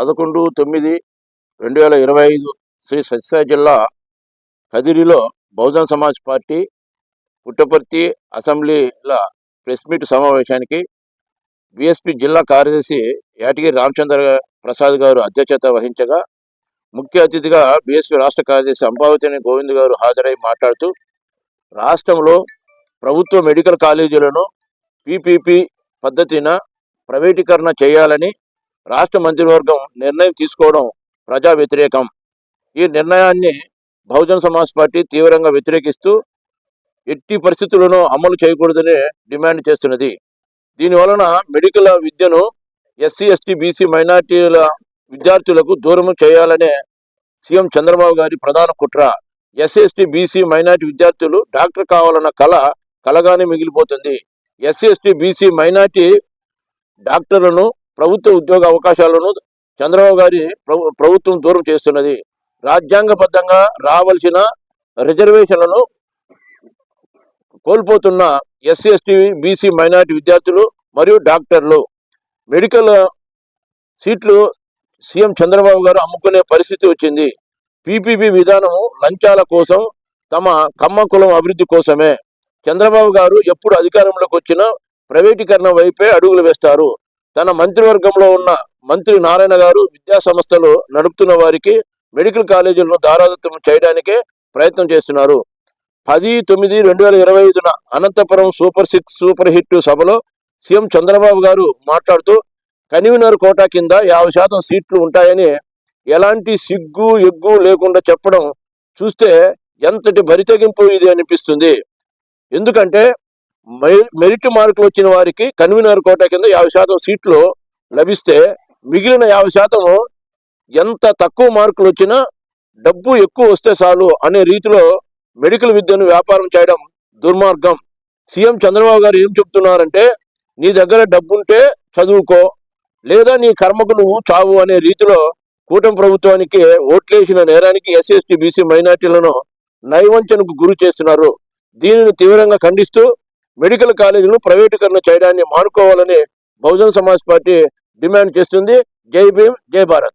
పదకొండు తొమ్మిది రెండు వేల ఇరవై ఐదు శ్రీ సత్యసాయి జిల్లా కదిరిలో బహుజన్ సమాజ్ పార్టీ పుట్టపర్తి అసెంబ్లీల ప్రెస్ మీట్ సమావేశానికి బీఎస్పీ జిల్లా కార్యదర్శి యాటగిరి రామచంద్ర ప్రసాద్ గారు అధ్యక్షత వహించగా ముఖ్య అతిథిగా బీఎస్పీ రాష్ట్ర కార్యదర్శి అంబావతిని గోవింద్ గారు హాజరై మాట్లాడుతూ రాష్ట్రంలో ప్రభుత్వ మెడికల్ కాలేజీలను పీపీపీ పద్ధతిన ప్రైవేటీకరణ చేయాలని రాష్ట్ర మంత్రివర్గం నిర్ణయం తీసుకోవడం ప్రజా వ్యతిరేకం. ఈ నిర్ణయాన్ని బహుజన్ సమాజ్ పార్టీ తీవ్రంగా వ్యతిరేకిస్తూ ఎట్టి పరిస్థితులను అమలు చేయకూడదని డిమాండ్ చేస్తున్నది. దీని వలన మెడికల్ విద్యను ఎస్సీ ఎస్టీ బీసీ మైనార్టీల విద్యార్థులకు దూరం చేయాలనే సీఎం చంద్రబాబు గారి ప్రధాన కుట్ర. ఎస్సీ ఎస్టీ బీసీ మైనార్టీ విద్యార్థులు డాక్టర్ కావాలన్న కళ కలగానే మిగిలిపోతుంది. ఎస్సీ ఎస్టీ బీసీ మైనార్టీ డాక్టర్లను ప్రభుత్వ ఉద్యోగ అవకాశాలను చంద్రబాబు గారి ప్రభు- ప్రభుత్వం దూరం చేస్తున్నది. రాజ్యాంగబద్ధంగా రావాల్సిన రిజర్వేషన్లను కోల్పోతున్న ఎస్సీ ఎస్టీ బీసీ మైనార్టీ విద్యార్థులు మరియు డాక్టర్లు. మెడికల్ సీట్లు సీఎం చంద్రబాబు గారు అమ్ముకునే పరిస్థితి వచ్చింది. పీపీపీ విధానం లంచాల కోసం తమ కమ్మ కులం అభివృద్ధి కోసమే. చంద్రబాబు గారు ఎప్పుడు అధికారంలోకి వచ్చినా ప్రైవేటీకరణ వైపే అడుగులు వేస్తారు. తన మంత్రివర్గంలో ఉన్న మంత్రి నారాయణ గారు విద్యా సంస్థలు నడుపుతున్న వారికి మెడికల్ కాలేజీలను దారాదత్తం చేయడానికే ప్రయత్నం చేస్తున్నారు. పది తొమ్మిది రెండు వేల ఇరవై ఐదున Anantapuram super six super hit సభలో సీఎం చంద్రబాబు గారు మాట్లాడుతూ కన్వీనర్ కోటా కింద యాభై శాతం సీట్లు ఉంటాయని ఎలాంటి సిగ్గు ఎగ్గు లేకుండా చెప్పడం చూస్తే ఎంతటి బరితెగింపు ఇది అనిపిస్తుంది. ఎందుకంటే మెరిట్ మార్కులు వచ్చిన వారికి కన్వీనర్ కోట కింద యాభై శాతం సీట్లు లభిస్తే మిగిలిన యాభై శాతం ఎంత తక్కువ మార్కులు వచ్చినా డబ్బు ఎక్కువ వస్తే చాలు అనే రీతిలో మెడికల్ విద్యను వ్యాపారం చేయడం దుర్మార్గం. సీఎం చంద్రబాబు గారు ఏం చెప్తున్నారంటే నీ దగ్గర డబ్బుంటే చదువుకో లేదా నీ కర్మకు నువ్వు చావు అనే రీతిలో కూటమి ప్రభుత్వానికి ఓట్లేసిన నేరానికి ఎస్సీ బీసీ మైనార్టీలను నైవంచనకు గురి చేస్తున్నారు. దీనిని తీవ్రంగా ఖండిస్తూ మెడికల్ కాలేజీలను ప్రైవేటీకరణ చేయడాన్ని మానుకోవాలని బహుజన్ సమాజ్ పార్టీ డిమాండ్ చేస్తుంది. జై భీమ్ జై భారత్.